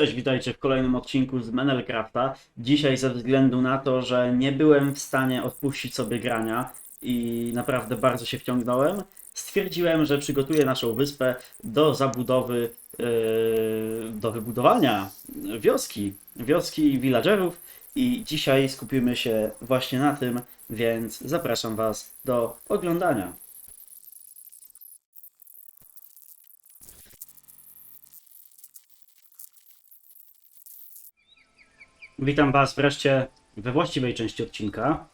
Cześć, witajcie w kolejnym odcinku z Menelcrafta. Dzisiaj ze względu na to, że nie byłem w stanie odpuścić sobie grania i naprawdę bardzo się wciągnąłem, stwierdziłem, że przygotuję naszą wyspę do zabudowy, yy, do wybudowania wioski, wioski villagerów i dzisiaj skupimy się właśnie na tym, więc zapraszam Was do oglądania. Witam Was wreszcie we właściwej części odcinka.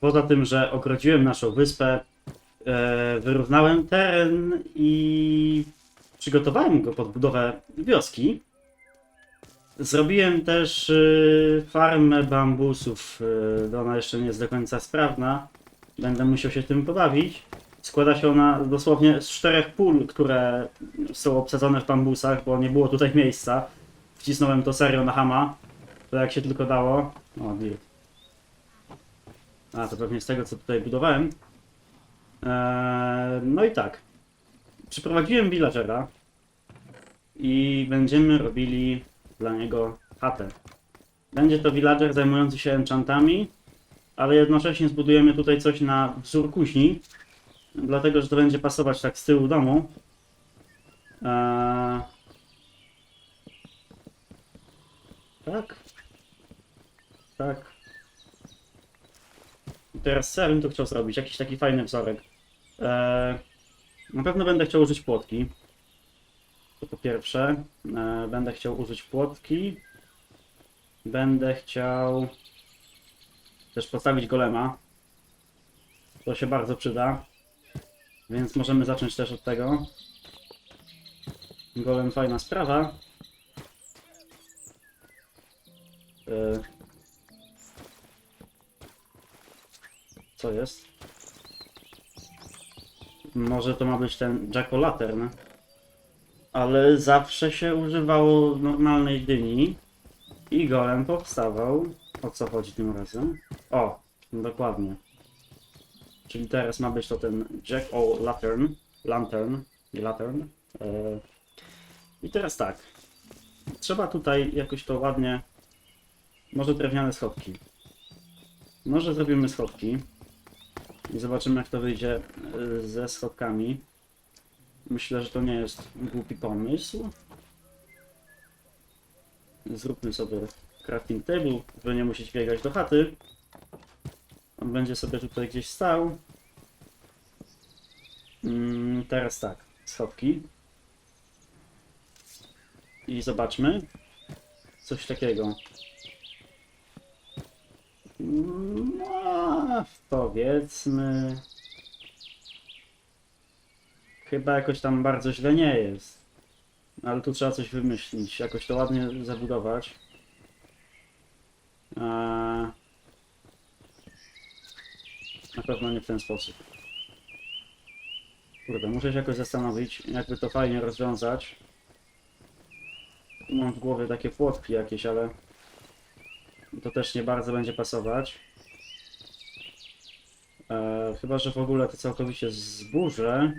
Poza tym, że ogrodziłem naszą wyspę, e, wyrównałem teren i przygotowałem go pod budowę wioski. Zrobiłem też e, farmę bambusów. E, ona jeszcze nie jest do końca sprawna. Będę musiał się tym pobawić. Składa się ona dosłownie z czterech pól, które są obsadzone w bambusach, bo nie było tutaj miejsca. Wcisnąłem to serio na hama. To jak się tylko dało. O, dirt. A, to pewnie z tego, co tutaj budowałem. Eee, no i tak. Przyprowadziłem villagera i będziemy robili dla niego chatę. Będzie to villager zajmujący się enchantami, ale jednocześnie zbudujemy tutaj coś na wzór kuźni, dlatego, że to będzie pasować tak z tyłu domu. Eee, tak. Tak. I teraz co ja bym tu chciał zrobić? Jakiś taki fajny wzorek. Eee, na pewno będę chciał użyć płotki. To po pierwsze. Eee, będę chciał użyć płotki. Będę chciał też postawić golema. To się bardzo przyda. Więc możemy zacząć też od tego. Golem fajna sprawa. Eee, Co jest? Może to ma być ten Jack O'Lantern. Ale zawsze się używało normalnej dyni. I golem powstawał. O co chodzi tym razem? O, dokładnie. Czyli teraz ma być to ten Jack O'Lantern. Lantern. Lantern. Eee. I teraz tak. Trzeba tutaj jakoś to ładnie... Może drewniane schodki. Może zrobimy schodki. I zobaczymy jak to wyjdzie y, ze schodkami. Myślę, że to nie jest głupi pomysł. Zróbmy sobie crafting table, żeby nie musieć biegać do chaty. On będzie sobie tutaj gdzieś stał. Mm, teraz tak, schodki. I zobaczmy. Coś takiego. No, powiedzmy. Chyba jakoś tam bardzo źle nie jest. Ale tu trzeba coś wymyślić, jakoś to ładnie zabudować. Eee, na pewno nie w ten sposób. Kurde, muszę się jakoś zastanowić, jakby to fajnie rozwiązać. Mam w głowie takie płotki jakieś, ale to też nie bardzo będzie pasować. E, chyba, że w ogóle to całkowicie zburzę.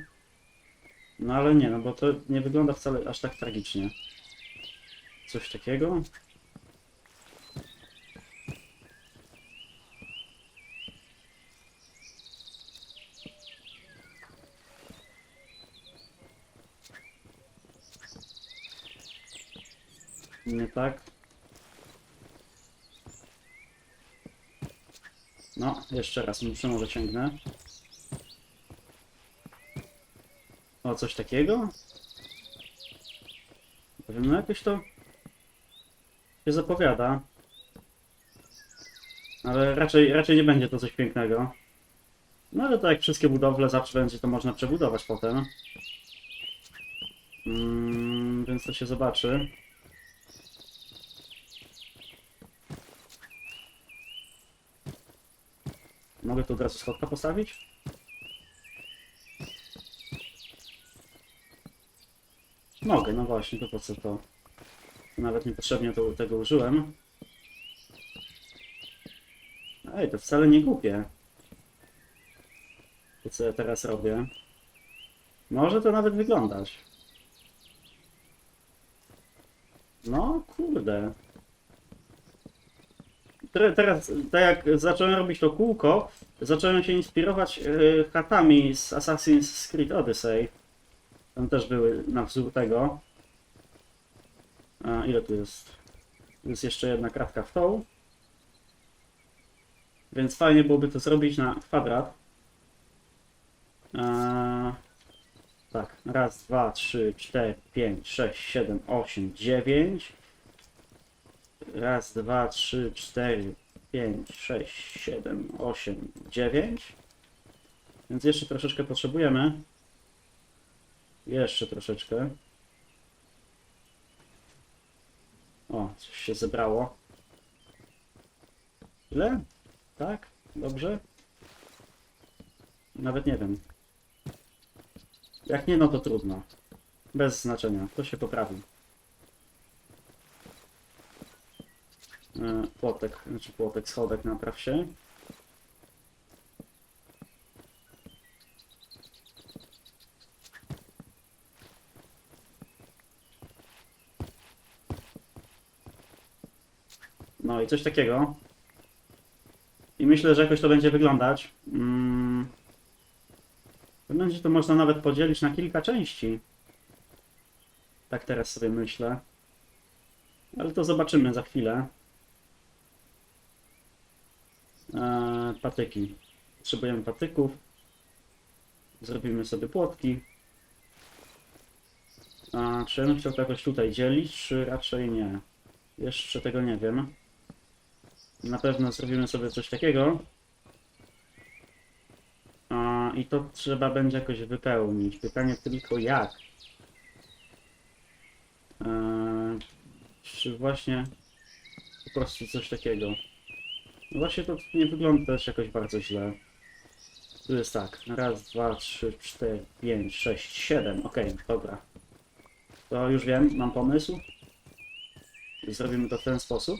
No ale nie, no bo to nie wygląda wcale aż tak tragicznie. Coś takiego? Nie tak. No, jeszcze raz, muszę może ciągnę. O, coś takiego? Nie wiem, no jakoś to się zapowiada. Ale raczej, raczej nie będzie to coś pięknego. No ale to jak wszystkie budowle, zawsze będzie to można przebudować potem. Mm, więc to się zobaczy. Mogę tu od razu schodka postawić? Mogę, no właśnie, to po co to? Nawet niepotrzebnie to, tego użyłem. Ej, to wcale nie głupie. To co ja teraz robię. Może to nawet wyglądać. No, kurde. Te- Teraz, tak jak zacząłem robić to kółko, zacząłem się inspirować e, chatami z Assassin's Creed Odyssey. Tam też były na wzór tego. A, ile tu jest? Jest jeszcze jedna kratka w tą. Więc fajnie byłoby to zrobić na kwadrat. Eee, tak, raz, dwa, trzy, cztery, pięć, sześć, siedem, osiem, dziewięć. Raz, dwa, trzy, cztery, pięć, sześć, siedem, osiem, dziewięć. Więc jeszcze troszeczkę potrzebujemy. Jeszcze troszeczkę. O, coś się zebrało. Ile? Tak? Dobrze? Nawet nie wiem. Jak nie, no to trudno. Bez znaczenia. To się poprawi. E, Płotek, znaczy płotek, schodek napraw się. No i coś takiego. I myślę, że jakoś to będzie wyglądać. Mm. To Będzie to można nawet podzielić na kilka części. Tak teraz sobie myślę. Ale to zobaczymy za chwilę. Eee, patyki. Potrzebujemy patyków. Zrobimy sobie płotki. A, czy ja bym chciał to jakoś tutaj dzielić, czy raczej nie? Jeszcze tego nie wiem. Na pewno zrobimy sobie coś takiego. A, I to trzeba będzie jakoś wypełnić. Pytanie tylko jak. Eee, czy właśnie po prostu coś takiego. Właśnie to nie wygląda też jakoś bardzo źle. Tu jest tak. Raz, dwa, trzy, cztery, pięć, sześć, siedem. Okej, dobra. To już wiem, mam pomysł. Zrobimy to w ten sposób.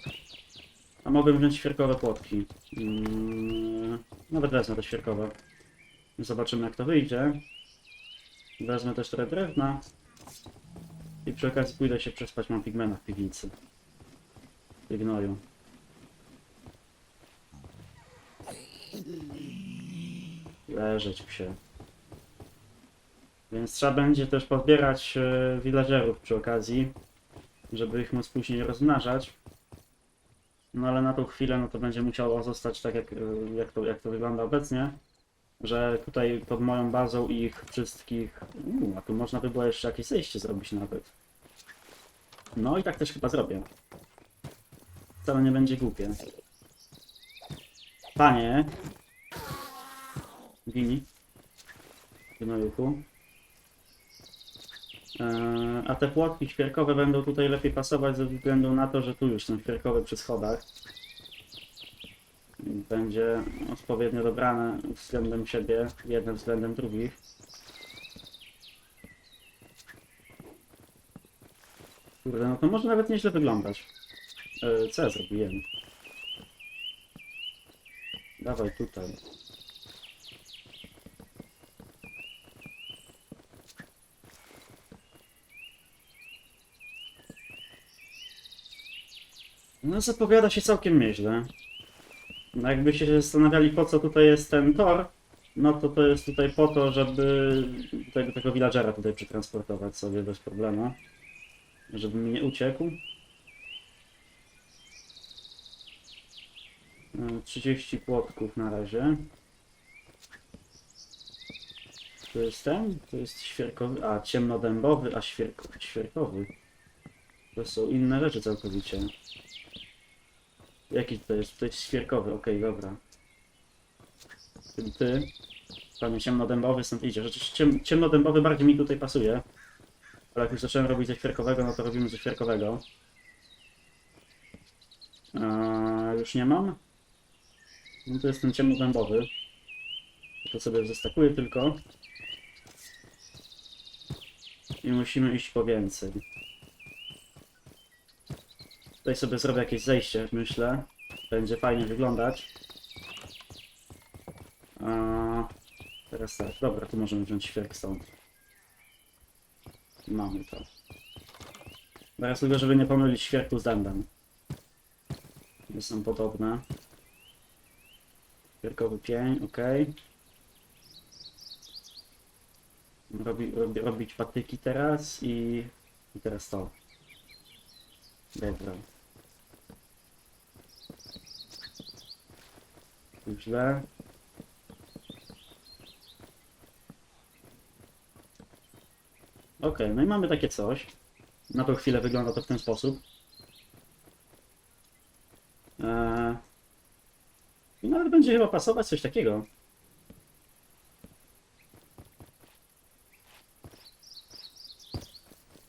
A mogę wziąć świerkowe płotki. Mm, nawet wezmę te świerkowe. Zobaczymy jak to wyjdzie. Wezmę też trochę drewna. I przy okazji pójdę się przespać, mam pigmena w piwnicy. W Leżeć psie. Więc trzeba będzie też pozbierać e, villagerów przy okazji, żeby ich móc później rozmnażać. No ale na tą chwilę no to będzie musiało zostać tak jak, e, jak, to, jak to wygląda obecnie. Że tutaj pod moją bazą ich wszystkich... A tu można by było jeszcze jakieś zejście zrobić nawet. No i tak też chyba zrobię. Wcale nie będzie głupie. Panie. Wini. Gnojuku. Eee, a te płotki świerkowe będą tutaj lepiej pasować ze względu na to, że tu już są świerkowe przy schodach. Będzie odpowiednio dobrane względem siebie, jednym względem drugich. Kurde, no to może nawet nieźle wyglądać. E, co ja zrobiłem? Dawaj tutaj. No zapowiada się całkiem nieźle. No jakbyście się zastanawiali po co tutaj jest ten tor, no to to jest tutaj po to, żeby tego, tego villagera tutaj przetransportować sobie bez problemu. Żeby mi nie uciekł. E, 30 płotków na razie. To jest ten? To jest świerkowy. A, ciemnodębowy, a świerkowy. świerkowy. To są inne rzeczy całkowicie. Jaki to jest? To jest świerkowy, okej, dobra. Czyli ty, panie ciemnodębowy, stąd idzie. Rzeczywiście ciem, ciemnodębowy bardziej mi tutaj pasuje. Ale jak już zacząłem robić ze świerkowego, no to robimy ze świerkowego. A, już nie mam. No to jest ten ciemnodębowy. To sobie zestakuję tylko. I musimy iść po więcej. Tutaj sobie zrobię jakieś zejście, myślę. Będzie fajnie wyglądać. A, teraz tak, dobra, tu możemy wziąć świerk stąd. Mamy to. Teraz tylko, żeby nie pomylić świerku z dębem. Nie są podobne. Świerkowy pień, ok. Robi, robi, robić patyki teraz i, i teraz to. Dobra. Źle. Ok, no i mamy takie coś. Na tą chwilę wygląda to w ten sposób. Eee... I nawet będzie chyba pasować coś takiego.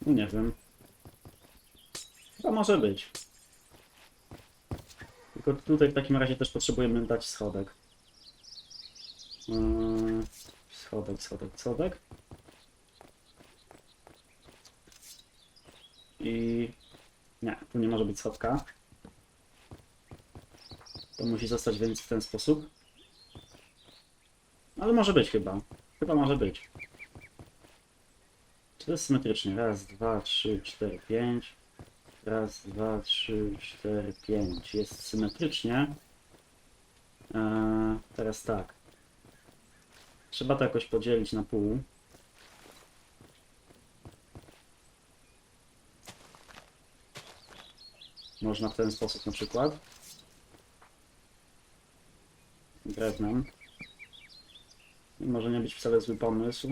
No Nie wiem. Chyba może być. Tylko tutaj w takim razie też potrzebujemy dać schodek. Eee, Schodek, schodek, schodek. I... Nie, tu nie może być schodka. To musi zostać więc w ten sposób. Ale może być chyba. Chyba może być. Czy to jest symetrycznie? Raz, dwa, trzy, cztery, pięć. Raz, dwa, trzy, cztery, pięć. Jest symetrycznie. Eee, teraz tak. Trzeba to jakoś podzielić na pół. Można w ten sposób na przykład. Drewnem. Może nie być wcale zły pomysł.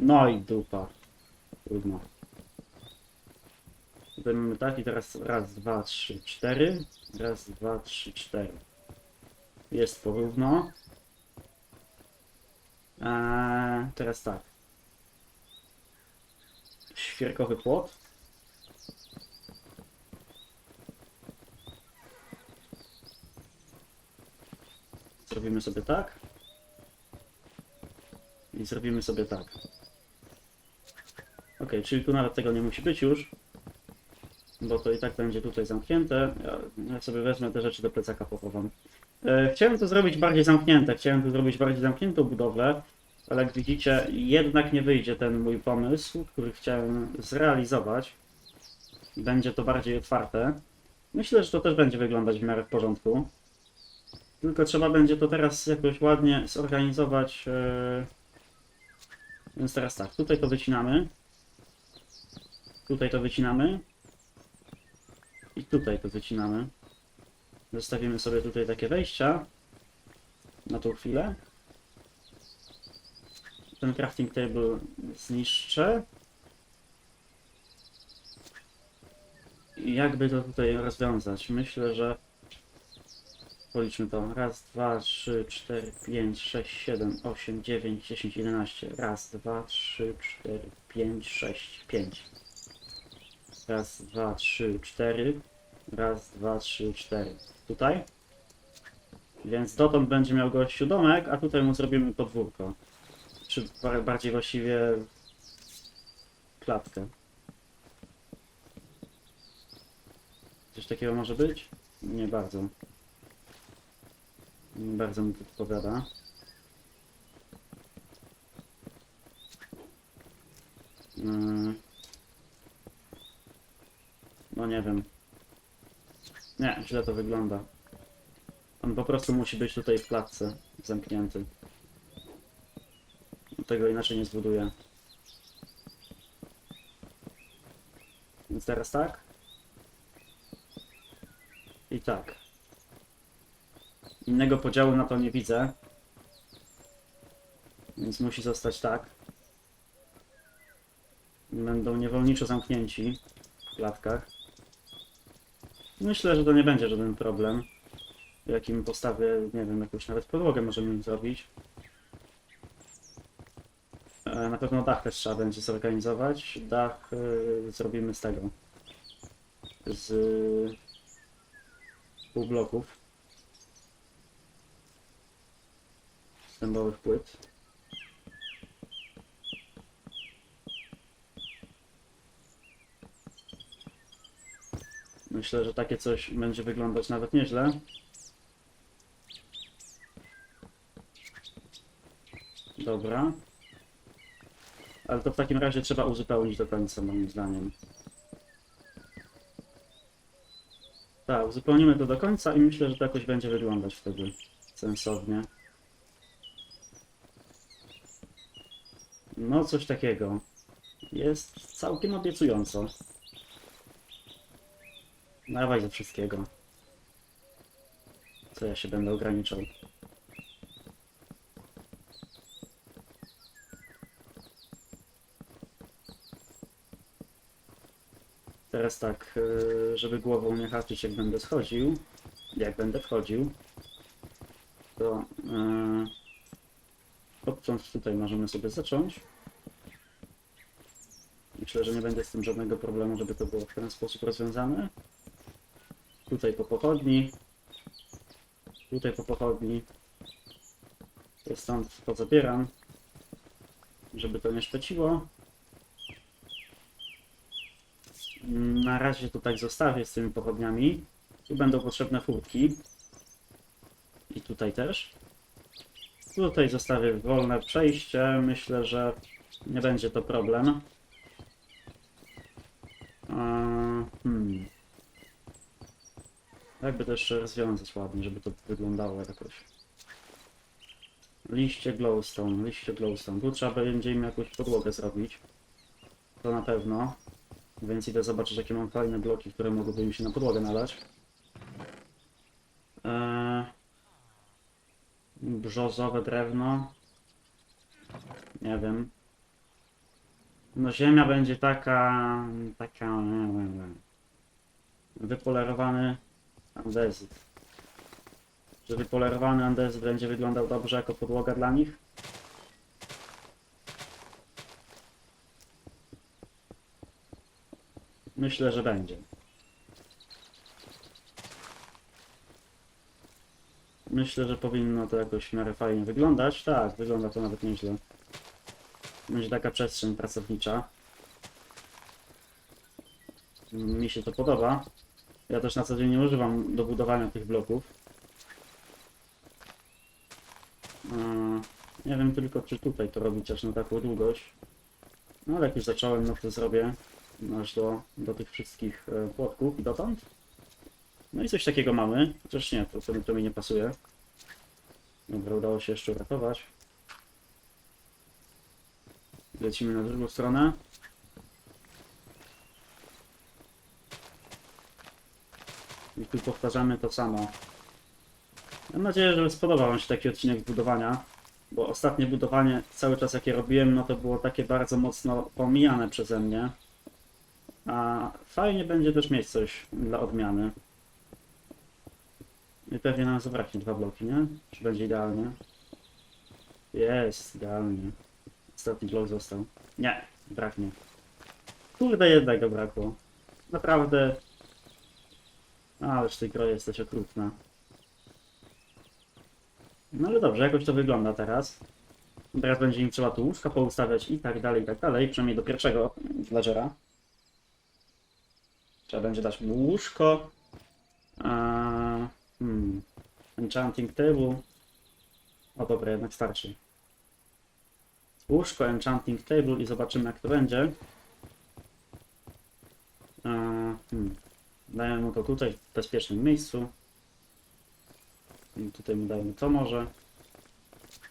No i dupa. Trudno. Tutaj mamy tak i teraz raz, dwa, trzy, cztery. Raz, dwa, trzy, cztery. Jest porówno. Eee, teraz tak. Świerkowy płot. Zrobimy sobie tak. I zrobimy sobie tak. Ok, czyli tu nawet tego nie musi być już. Bo to i tak będzie tutaj zamknięte. Ja, sobie wezmę te rzeczy do plecaka pochowam. E, chciałem to zrobić bardziej zamknięte. Chciałem tu zrobić bardziej zamkniętą budowlę. Ale jak widzicie, jednak nie wyjdzie ten mój pomysł, który chciałem zrealizować. Będzie to bardziej otwarte. Myślę, że to też będzie wyglądać w miarę w porządku. Tylko trzeba będzie to teraz jakoś ładnie zorganizować. e, Więc teraz tak, tutaj to wycinamy. Tutaj to wycinamy. I tutaj to wycinamy. Zostawimy sobie tutaj takie wejścia. Na tą chwilę. Ten crafting table zniszczę. I jakby to tutaj rozwiązać? Myślę, że policzmy to. Raz, dwa, trzy, cztery, pięć, sześć, siedem, osiem, dziewięć, dziesięć, jedenaście. Raz, dwa, trzy, cztery, pięć, sześć, pięć. Raz, dwa, trzy, cztery. Raz, dwa, trzy, cztery. Tutaj. Więc dotąd będzie miał gościu domek, a tutaj mu zrobimy podwórko. Czy bar- bardziej właściwie klatkę. Coś takiego może być? Nie bardzo. Nie bardzo mi to odpowiada. Mm. No nie wiem. Nie, źle to wygląda. On po prostu musi być tutaj w klatce zamknięty. Tego inaczej nie zbuduję. Więc teraz tak. I tak. Innego podziału na to nie widzę. Więc musi zostać tak. Będą niewolniczo zamknięci w klatkach. Myślę, że to nie będzie żaden problem. Jakim postawię, nie wiem, jakąś nawet podłogę możemy im zrobić. E, Na pewno dach też trzeba będzie zorganizować. Dach y, zrobimy z tego. Z y, pół bloków. Z dębowych płyt. Myślę, że takie coś będzie wyglądać nawet nieźle. Dobra. Ale to w takim razie trzeba uzupełnić do końca, moim zdaniem. Tak, uzupełnimy to do końca i myślę, że to jakoś będzie wyglądać wtedy sensownie. No, coś takiego. Jest całkiem obiecująco. Dawaj ze wszystkiego. Co ja się będę ograniczał? Teraz tak, yy, żeby głową nie haczyć jak będę schodził, jak będę wchodził, to yy, tutaj możemy sobie zacząć. Myślę, że nie będzie z tym żadnego problemu, żeby to było w ten sposób rozwiązane. Tutaj po pochodni, tutaj po pochodni, to stąd to zabieram, żeby to nie szpeciło. Na razie to tak zostawię z tymi pochodniami. Tu będą potrzebne furtki. I tutaj też. Tutaj zostawię wolne przejście. Myślę, że nie będzie to problem. Eee, Hmm. Jakby to jeszcze rozwiązać ładnie, żeby to wyglądało jakoś. Liście glowstone, liście glowstone. Tu trzeba będzie im jakąś podłogę zrobić. To na pewno. Więc idę zobaczyć, jakie mam fajne bloki, które mogłyby mi się na podłogę nalać. Eee, brzozowe drewno. Nie wiem. No ziemia będzie taka... taka... nie wiem. Wypolerowany andezyt. Czy wypolerowany andezyt będzie wyglądał dobrze jako podłoga dla nich? Myślę, że będzie. Myślę, że powinno to jakoś w miarę fajnie wyglądać. Tak, wygląda to nawet nieźle. Będzie taka przestrzeń pracownicza. Mi się to podoba. Ja też na co dzień nie używam do budowania tych bloków. Nie wiem tylko, czy tutaj to robić aż na taką długość. No ale jak już zacząłem, no to zrobię aż do, do tych wszystkich e, płotków dotąd. No i coś takiego mamy, chociaż nie, to, to, to mi nie pasuje. Dobra, udało się jeszcze uratować. Lecimy na drugą stronę. I tu powtarzamy to samo. Mam nadzieję, że spodobał Wam się taki odcinek budowania, bo ostatnie budowanie, cały czas jakie robiłem, no to było takie bardzo mocno pomijane przeze mnie. A fajnie będzie też mieć coś dla odmiany. I pewnie nam zabraknie dwa bloki, nie? Czy będzie idealnie? Jest, idealnie. Ostatni blok został. Nie, braknie. Kurde, jednego brakło. Naprawdę. Ależ ty gro jesteś okrutna. No ale dobrze, jakoś to wygląda teraz. Teraz będzie im trzeba tu łóżka poustawiać i tak dalej, i tak dalej. Przynajmniej do pierwszego villagera. Trzeba będzie dać mu łóżko. Hmm. Enchanting table. O dobra, jednak starczy. Łóżko, enchanting table i zobaczymy jak to będzie. Hmm. Dajemy mu to tutaj, w bezpiecznym miejscu. I tutaj mu dajemy to może.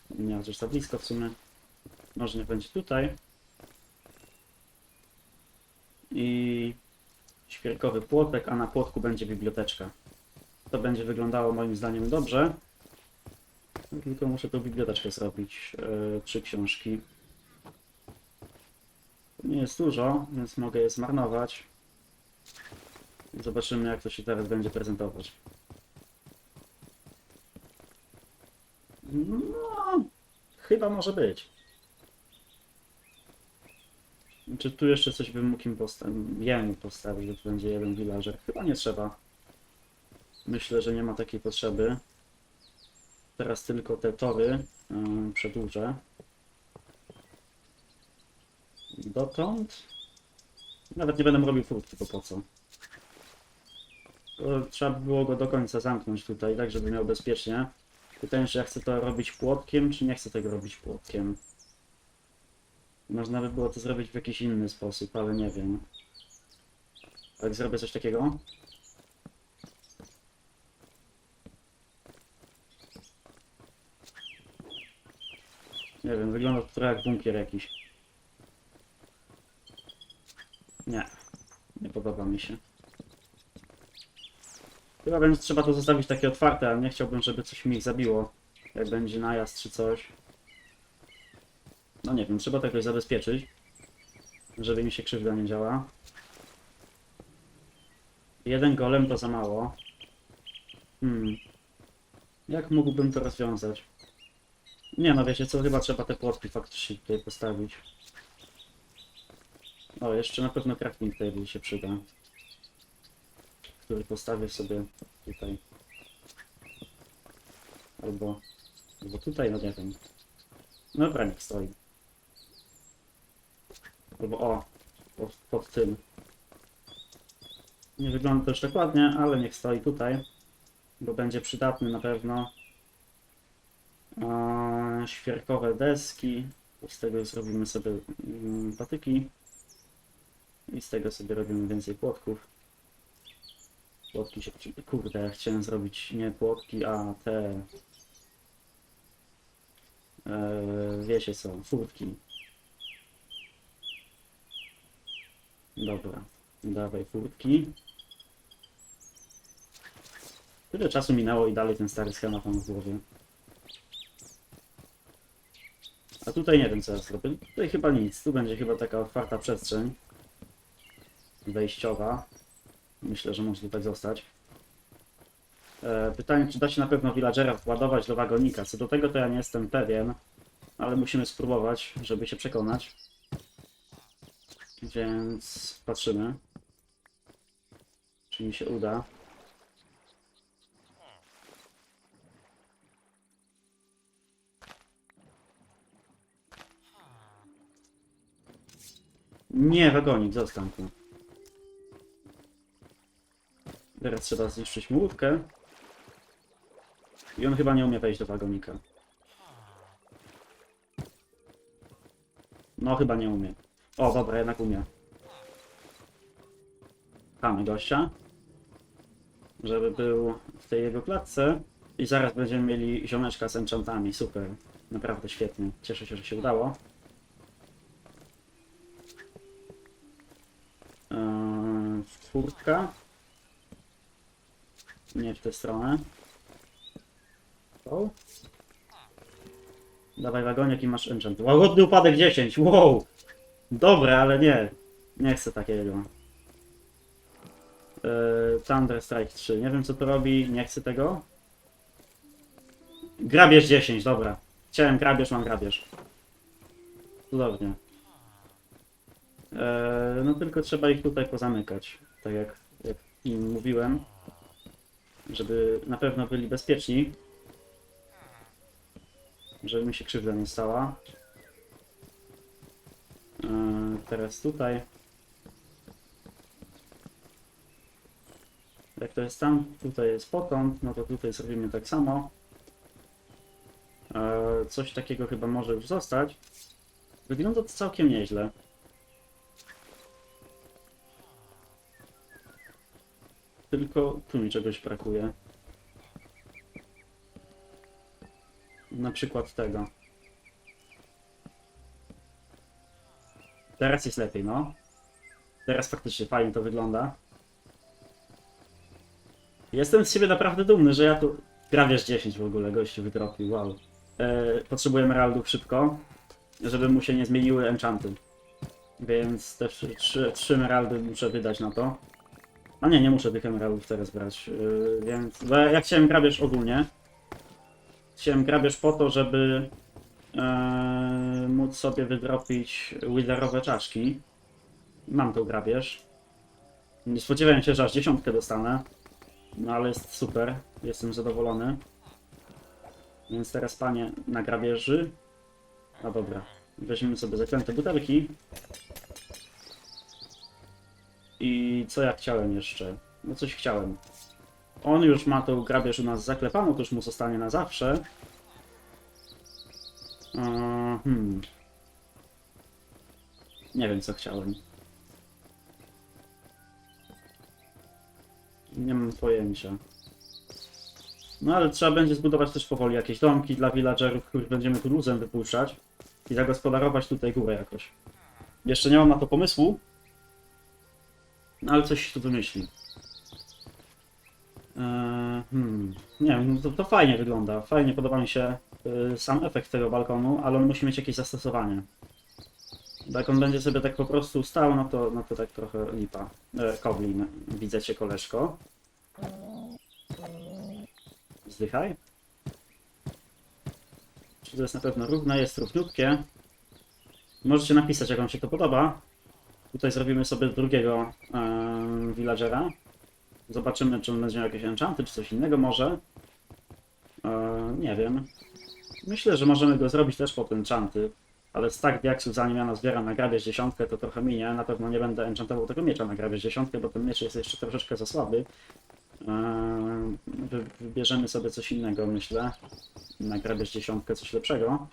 Nie, chociaż za blisko w sumie. Może nie będzie tutaj. I świerkowy płotek, a na płotku będzie biblioteczka. To będzie wyglądało moim zdaniem dobrze. Tylko muszę tą biblioteczkę zrobić. Yy, trzy książki. Nie jest dużo, więc mogę je zmarnować. Zobaczymy jak to się teraz będzie prezentować. No, chyba może być. Czy tu jeszcze coś bym mógł im postawić? Jemu postawić, że tu będzie jeden villager? Chyba nie trzeba. Myślę, że nie ma takiej potrzeby. Teraz tylko te tory yy, przedłużę. Dotąd. Nawet nie będę robił furtki, bo po co? Trzeba by było go do końca zamknąć tutaj, tak żeby miał bezpiecznie. Pytanie, czy ja chcę to robić płotkiem, czy nie chcę tego robić płotkiem. Można by było to zrobić w jakiś inny sposób, ale nie wiem. Jak zrobię coś takiego? Nie wiem, wygląda to trochę jak bunkier jakiś. Nie, nie podoba mi się. Chyba będzie trzeba to zostawić takie otwarte, ale nie chciałbym, żeby coś mi ich zabiło. Jak będzie najazd czy coś. No nie wiem, trzeba to jakoś zabezpieczyć. Żeby mi się krzywda nie działa. Jeden golem to za mało. Hmm. Jak mógłbym to rozwiązać? Nie no, wiecie co, chyba trzeba te płotki faktycznie tutaj postawić. O, jeszcze na pewno crafting table się przyda. Który postawię sobie tutaj. Albo... Albo tutaj, no nie wiem. Dobra, niech stoi. Albo o, pod, pod tym. Nie wygląda to już tak ładnie, ale niech stoi tutaj. Bo będzie przydatny na pewno. A, świerkowe deski. Z tego zrobimy sobie mm, patyki. I z tego sobie robimy więcej płotków. Płotki się... Kurde, chciałem zrobić nie płotki, a te... E, wiecie co, furtki. Dobra, dawaj furtki. Tyle czasu minęło i dalej ten stary schemat mam w głowie. A tutaj nie wiem co ja zrobię. Tutaj chyba nic. Tu będzie chyba taka otwarta przestrzeń. Wejściowa. Myślę, że może tutaj zostać. E, pytanie, czy da się na pewno villagera władować do wagonika. Co do tego to ja nie jestem pewien. Ale musimy spróbować, żeby się przekonać. Więc patrzymy. Czy mi się uda. Nie, wagonik, zostań tu. Teraz trzeba zniszczyć mu łódkę. I on chyba nie umie wejść do wagonika. No, chyba nie umie. O, dobra, jednak umie. Pchamy gościa. Żeby był w tej jego klatce. I zaraz będziemy mieli ziomeczka z enchantami. Super. Naprawdę świetnie. Cieszę się, że się udało. Eee. Nie w tę stronę. O. Dawaj wagonik i masz enchant. Łagodny upadek 10. Wow! Dobre, ale nie. Nie chcę takiego. Eee, Thunder Strike 3. Nie wiem co to robi. Nie chcę tego. Grabież 10, dobra. Chciałem grabież, mam grabież. Cudownie. Eee, no tylko trzeba ich tutaj pozamykać. Tak jak, jak im mówiłem. Żeby na pewno byli bezpieczni. Żeby mi się krzywda nie stała. Eee, teraz tutaj. Jak to jest tam, tutaj jest potąd, no to tutaj zrobimy tak samo. Eee, coś takiego chyba może już zostać. Wygląda to całkiem nieźle. Tylko tu mi czegoś brakuje. Na przykład tego. Teraz jest lepiej, no. Teraz faktycznie fajnie to wygląda. Jestem z siebie naprawdę dumny, że ja tu... Prawie 10 w ogóle gościu wytropił, wow. E, potrzebuję emeraldów szybko, żeby mu się nie zmieniły enchanty. Więc te trzy, trzy, trzy emeraldy muszę wydać na to. A nie, nie muszę tych emeraldów teraz brać, yy, więc... Bo ja chciałem grabież ogólnie. Chciałem grabież po to, żeby yy, móc sobie wydropić witherowe czaszki. Mam tą grabież. Nie spodziewałem się, że aż dziesiątkę dostanę. No ale jest super, jestem zadowolony. Więc teraz panie na grabieży. A dobra, weźmiemy sobie zaklęte butelki. I co ja chciałem jeszcze? No coś chciałem. On już ma tą grabież u nas zaklepaną, to już mu zostanie na zawsze. Eee, hmm. Nie wiem co chciałem. Nie mam pojęcia. No ale trzeba będzie zbudować też powoli jakieś domki dla villagerów, których będziemy tu luzem wypuszczać i zagospodarować tutaj górę jakoś. Jeszcze nie mam na to pomysłu, ale coś się tu wymyśli. Eee, hmm, nie wiem, no to, to fajnie wygląda. Fajnie podoba mi się y, sam efekt tego balkonu, ale on musi mieć jakieś zastosowanie. Jak on będzie sobie tak po prostu stał, no to, no to tak trochę lipa. E, Koblin, widzę cię koleżko. Zdychaj. Czy to jest na pewno równe? Jest równiutkie. Możecie napisać, jak wam się to podoba. Tutaj zrobimy sobie drugiego e, villagera. Zobaczymy, czy będzie miał jakieś enchanty, czy coś innego może. E, nie wiem. Myślę, że możemy go zrobić też pod enchanty. Ale stack diaksów, zanim ja nazbieram na grabież dziesiątkę, to trochę minie. Na pewno nie będę enchantował tego miecza na grabież dziesiątkę, bo ten miecz jest jeszcze troszeczkę za słaby. Wy- Wybierzemy sobie coś innego, myślę. Na grabież dziesiątkę coś lepszego.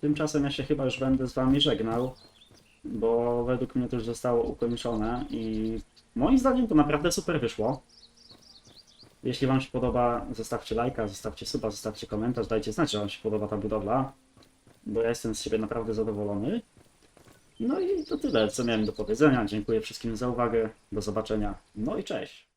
Tymczasem ja się chyba już będę z wami żegnał, bo według mnie to już zostało ukończone i moim zdaniem to naprawdę super wyszło. Jeśli wam się podoba, zostawcie lajka, zostawcie suba, zostawcie komentarz, dajcie znać, że wam się podoba ta budowla, bo ja jestem z siebie naprawdę zadowolony. No i to tyle, co miałem do powiedzenia. Dziękuję wszystkim za uwagę. Do zobaczenia. No i cześć.